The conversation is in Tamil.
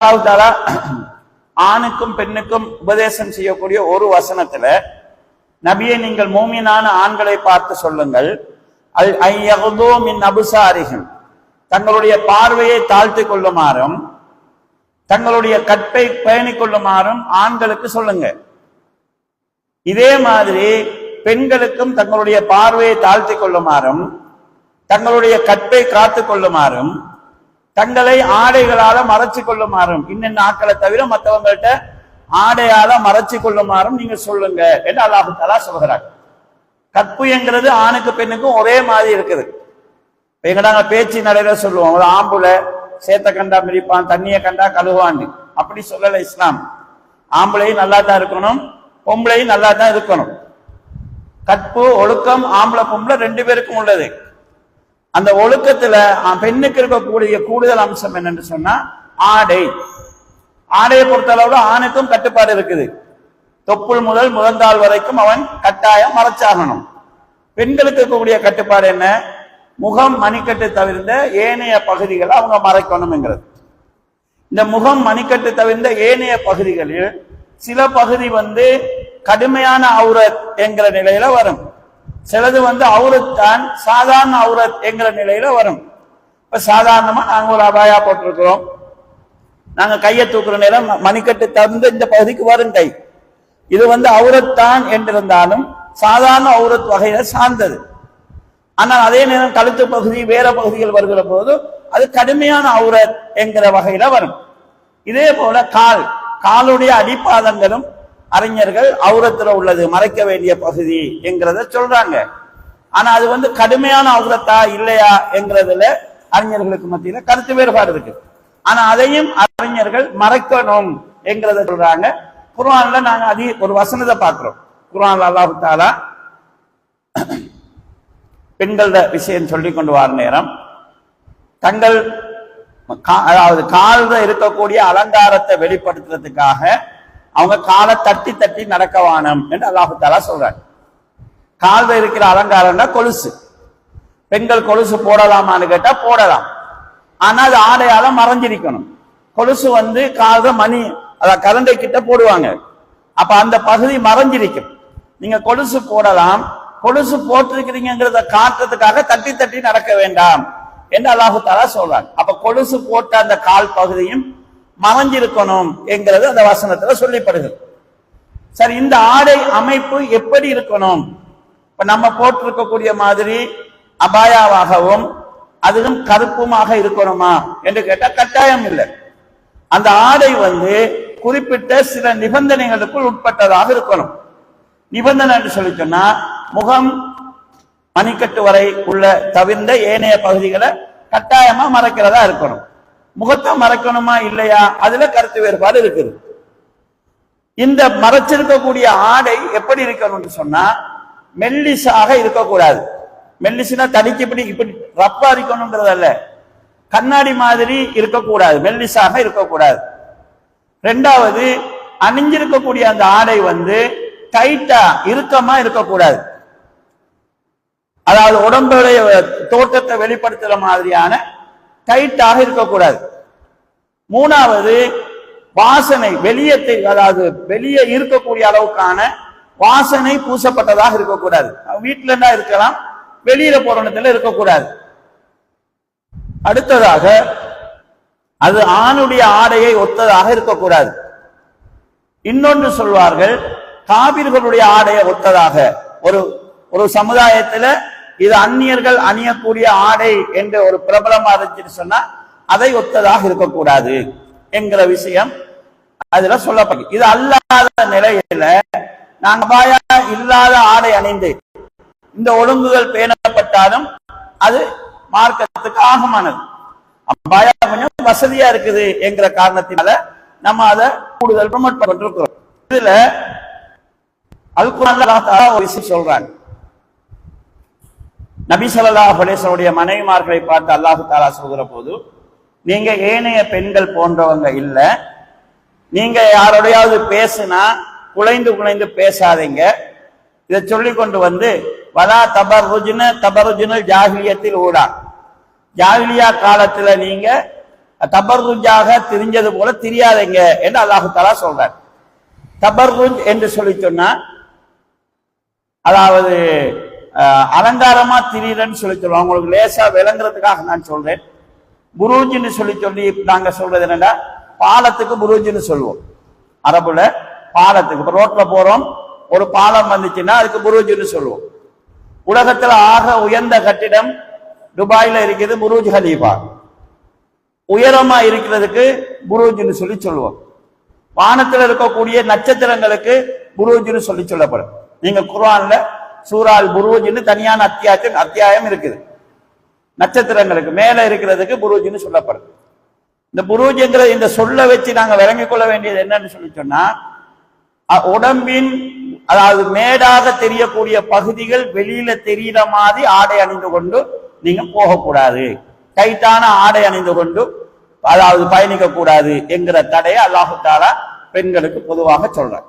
அல்லாஹாலா ஆணுக்கும் பெண்ணுக்கும் உபதேசம் செய்யக்கூடிய ஒரு வசனத்துல நபியை நீங்கள் மூமியனான ஆண்களை பார்த்து சொல்லுங்கள். அல் ஐயகுதோ மின் அபுசாரிகம் தங்களுடைய பார்வையை தாழ்த்தி கொள்ளுமாறும் தங்களுடைய கற்பை பயணி கொள்ளுமாறும் ஆண்களுக்கு சொல்லுங்க. இதே மாதிரி பெண்களுக்கும் தங்களுடைய பார்வையை தாழ்த்தி கொள்ளுமாறும் தங்களுடைய கற்பை காத்துக் கொள்ளுமாறும் தங்களை ஆடைகளால மறைச்சு கொள்ளுமாறும். இன்னென்ன ஆட்களை தவிர மற்றவங்கள்ட்ட ஆடையால மறைச்சு கொள்ளுமாறும் நீங்க சொல்லுங்க என்று அல்லாஹு தலா சொல்கிறார். கற்புங்கிறது ஆணுக்கு பெண்ணுக்கும் ஒரே மாதிரி இருக்குது. எங்க நாங்க பேச்சு நடையில சொல்லுவோம். ஒரு ஆம்புல சேத்த கண்டா மிதிப்பான் தண்ணியை கண்டா கழுவான்னு. அப்படி சொல்லல இஸ்லாம். ஆம்பளையும் நல்லா தான் இருக்கணும் பொம்பளையும் நல்லா தான் இருக்கணும். கற்பு ஒழுக்கம் ஆம்பளை பொம்பளை ரெண்டு பேருக்கும் உள்ளது. அந்த ஒழுக்கத்துல பெண்ணுக்கு இருக்கக்கூடிய கூடுதல் அம்சம் என்னன்னு சொன்னா ஆடை. ஆடையை பொறுத்தளவுல ஆணுக்கும் கட்டுப்பாடு இருக்குது. தொப்புள் முதல் முதந்தாள் வரைக்கும் அவன் கட்டாயம் மறைச்சாகணும். பெண்களுக்கு இருக்கக்கூடிய கட்டுப்பாடு என்ன? முகம் மணிக்கட்டு தவிர்ந்த ஏனைய பகுதிகளை அவங்க மறைக்கணும்ங்கிறது. இந்த முகம் மணிக்கட்டு தவிர்ந்த ஏனைய பகுதிகளில் சில பகுதி வந்து கடுமையான அவுரத் என்கிற நிலையில வரும். சிலது வந்து அவுரத்தான் சாதாரண அவுரத் என்கிற நிலையில வரும். இப்ப சாதாரணமா நாங்க ஒரு அபாயா போட்டிருக்கிறோம். நாங்க கையை தூக்குற நேரம் மணிக்கட்டு தந்து இந்த பகுதிக்கு வரும் கை. இது வந்து அவுரத்தான் என்றிருந்தாலும் சாதாரண அவுரத் வகையில சார்ந்தது. ஆனால் அதே நேரம் கழுத்து பகுதி வேற பகுதிகள் வருகிற போது அது கடுமையான அவுரத் என்கிற வகையில வரும். இதே போல கால் காலுடைய அடிப்பாதங்களும் அறிஞர்கள் அவுரத்துல உள்ளது மறைக்க வேண்டிய பகுதி என்கிறத சொல்றாங்க. ஆனா அது வந்து கடுமையான அவுரத்தா இல்லையா என்கிறதுல அறிஞர்களுக்கு மத்தியில கருத்து வேறுபாடு இருக்கு. ஆனா அதையும் அறிஞர்கள் மறைக்கணும் என்கிறத சொல்றாங்க. குர்ஆன்ல நாங்க அதிக ஒரு வசனத்தை பார்க்கிறோம். குர்ஆன்ல அல்லாஹு தாலா பெண்கள விஷயம் சொல்லி கொண்டு வர நேரம். தங்கள் கா- அதாவது கால்ல இருக்கக்கூடிய அலங்காரத்தை வெளிப்படுத்துறதுக்காக அவங்க காலை தட்டி தட்டி நடக்க வானம் என்று அல்லாஹு தாலா சொல்றாங்க கால்ல இருக்கிற அலங்காரம்னா கொலுசு. பெண்கள் கொலுசு போடலாமான்னு கேட்டா போடலாம். ஆனா அது ஆடையால மறைஞ்சிருக்கணும். கொலுசு வந்து கால்ல மணி அத கரண்டை கிட்ட போடுவாங்க. அப்ப அந்த பகுதி மறைஞ்சிருக்கும். நீங்க கொலுசு போடலாம். கொலுசு போட்டிருக்கிறீங்கிறத காட்டுறதுக்காக தட்டி தட்டி நடக்க வேண்டாம் என்று அல்லாஹு தாலா சொல்றாங்க அப்ப கொலுசு போட்ட அந்த கால் பகுதியும் மறைஞ்சிருக்கணும் என்கிறது அந்த வசனத்துல சொல்லப்படுகிறது. சரி இந்த ஆடை அமைப்பு எப்படி இருக்கணும்? இப்ப நம்ம போட்டிருக்கக்கூடிய மாதிரி அபாயாவாகவும் அதிலும் கருப்புமாக இருக்கணுமா என்று கேட்டா கட்டாயம் இல்லை. அந்த ஆடை வந்து குறிப்பிட்ட சில நிபந்தனைகளுக்குள் உட்பட்டதாக இருக்கணும். நிபந்தனை என்று சொல்லி சொன்னா முகம் மணிக்கட்டு வரை உள்ள தவிர்ந்த ஏனைய பகுதிகளை கட்டாயமா மறைக்கிறதா இருக்கணும். முகத்தை மறைக்கணுமா இல்லையா? அதுல கருத்து வேறுபாடு இருக்குது. இந்த மறைச்சிருக்கக்கூடிய ஆடை எப்படி இருக்கணும்னு சொன்னா மெல்லிசாக இருக்கக்கூடாது. மெல்லிசுனா தடிக்கு இப்படி இப்படி ரப்பா இருக்கணுங்கிறது அல்ல. கண்ணாடி மாதிரி இருக்கக்கூடாது. மெல்லிசாக இருக்கக்கூடாது. ரெண்டாவது அணிஞ்சிருக்கக்கூடிய அந்த ஆடை வந்து டைட்டா இறுக்கமா இருக்கக்கூடாது. அதாவது உடம்புடைய தோட்டத்தை வெளிப்படுத்துற மாதிரியான டைட்டாக இருக்கக்கூடாது. மூணாவது வாசனை வெளியே அதாவது வெளியே இருக்கக்கூடிய அளவுக்கான வாசனை பூசப்பட்டதாக இருக்கக்கூடாது. வீட்டுல என்ன இருக்கலாம் வெளியில போற இடத்துல இருக்கக்கூடாது. அடுத்ததாக அது ஆணுடைய ஆடையை ஒத்ததாக இருக்கக்கூடாது. இன்னொன்று சொல்வார்கள் காபிர்களுடைய ஆடையை ஒத்ததாக. ஒரு ஒரு சமுதாயத்துல இது அந்நியர்கள் அணியக்கூடிய ஆடை என்று ஒரு பிரபலமா இருந்துச்சுன்னு சொன்னா அதை ஒத்ததாக இருக்கக்கூடாது என்கிற விஷயம் அதுல சொல்லப்படும் இது அல்லாத நிலையில நாங்க பாயா இல்லாத ஆடை அணிந்து இந்த ஒழுங்குகள் பேணப்பட்டாலும் அது மார்க்கத்துக்கு ஆகமானது. அபாயா கொஞ்சம் வசதியா இருக்குது என்கிற காரணத்தினால நம்ம அதை கூடுதல் ப்ரமோட் பண்ணிருக்கிறோம் இதுல அல்குரான் ஒரு விஷயம் சொல்றாங்க நபிசல்லா ஸல்லல்லாஹு மனைவிமார்களை பார்த்து அல்லாஹு தாலா சொல்கிற போது நீங்க ஏனைய பெண்கள் போன்றவங்க இல்லை நீங்க யாரோடையாவது பேசுனா குலைந்து குலைந்து பேசாதீங்க. இதை சொல்லி கொண்டு வந்து வலா தபர்ருஜுன தபர்ருஜுனல் ஜாகிலியத்தில் ஊடா. ஜாகிலியா காலத்துல நீங்க தபர்ருஜாக திரிஞ்சது போல தெரியாதீங்க என்று அல்லாஹு தாலா சொல்றார். தபர்ருஜ் என்று சொல்லி சொன்னா அதாவது அலங்காரமா திரியறன்னு சொல்லி சொல்லுவோம் அவங்களுக்கு லேசா விளங்குறதுக்காக நான் சொல்றேன். குருஜின்னு சொல்லி சொல்லி நாங்க சொல்றது என்னன்னா பாலத்துக்கு குருஜின்னு சொல்லுவோம். அரபுல பாலத்துக்கு. இப்ப ரோட்ல போறோம் ஒரு பாலம் வந்துச்சுன்னா அதுக்கு குருஜின்னு சொல்லுவோம். உலகத்துல ஆக உயர்ந்த கட்டிடம் துபாயில இருக்குது புரூஜ் ஹலீஃபா. உயரமா இருக்கிறதுக்கு புரூஜ்னு சொல்லி சொல்லுவோம். வானத்தில் இருக்கக்கூடிய நட்சத்திரங்களுக்கு புரூஜ்னு சொல்லி சொல்லப்படும். நீங்க குர்ஆன்ல சூரால் புருவஜின்னு தனியான அத்தியாயம் அத்தியாயம் இருக்குது. நட்சத்திரங்களுக்கு மேல இருக்கிறதுக்கு புருவஜின்னு சொல்லப்படுது. இந்த புரூஜ்ங்கிற இந்த சொல்ல வச்சு நாங்க விளங்கிக் கொள்ள வேண்டியது என்னன்னு சொல்லி சொன்னா உடம்பின் அதாவது மேடாக தெரியக்கூடிய பகுதிகள் வெளியில தெரியிற மாதிரி ஆடை அணிந்து கொண்டு நீங்க போகக்கூடாது. டைட்டான ஆடை அணிந்து கொண்டு அதாவது பயணிக்க கூடாது என்கிற தடையை அல்லாஹு தாலா பெண்களுக்கு பொதுவாக சொல்றார்.